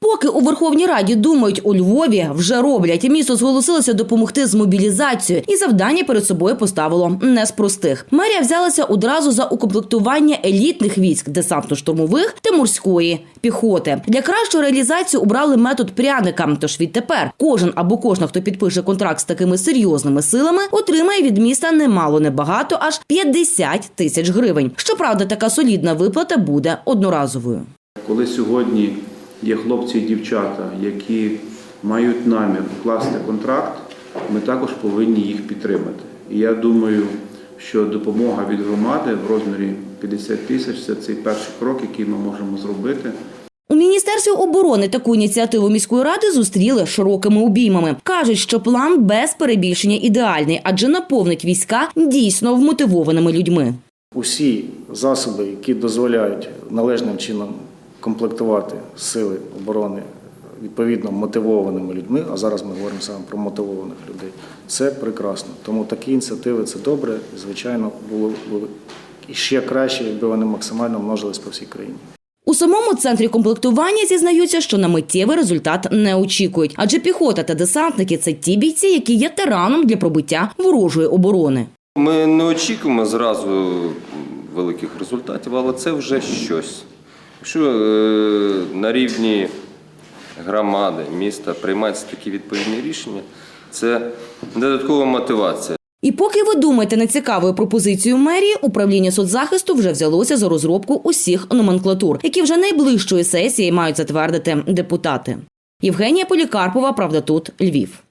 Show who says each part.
Speaker 1: Поки у Верховній Раді думають у Львові, вже роблять. Місто зголосилося допомогти з мобілізацією і завдання перед собою поставило не з простих. Мерія взялася одразу за укомплектування елітних військ десантно-штурмових та морської піхоти. Для кращої реалізації обрали метод пряника. Тож відтепер кожен або кожна, хто підпише контракт з такими серйозними силами, отримає від міста немало небагато, аж 50 тисяч гривень. Щоправда, така солідна виплата буде одноразовою.
Speaker 2: Коли сьогодні є хлопці і дівчата, які мають намір вкласти контракт, ми також повинні їх підтримати. І я думаю, що допомога від громади в розмірі 50 тисяч це цей перший крок, який ми можемо зробити.
Speaker 1: У міністерстві оборони таку ініціативу міської ради зустріли широкими обіймами. кажуть, що план без перебільшення ідеальний, адже наповнить війська дійсно вмотивованими людьми.
Speaker 3: усі засоби, які дозволяють належним чином комплектувати сили оборони відповідно мотивованими людьми, а зараз ми говоримо саме про мотивованих людей, це прекрасно. Тому такі ініціативи це добре. І, Звичайно, було б і ще краще, якби вони максимально множились по всій країні.
Speaker 1: У самому центрі комплектування зізнаються, що на миттєвий результат не очікують, адже піхота та десантники це ті бійці, які є тараном для пробиття ворожої оборони.
Speaker 4: Ми не очікуємо зразу великих результатів, але це вже щось. Якщо е, на рівні громади, міста приймаються такі відповідні рішення, це додаткова мотивація.
Speaker 1: І поки ви думаєте над цікавою пропозицією мерії, управління соцзахисту вже взялося за розробку усіх номенклатур, які вже найближчої сесії мають затвердити депутати. Євгенія Полікарпова, правда, тут Львів.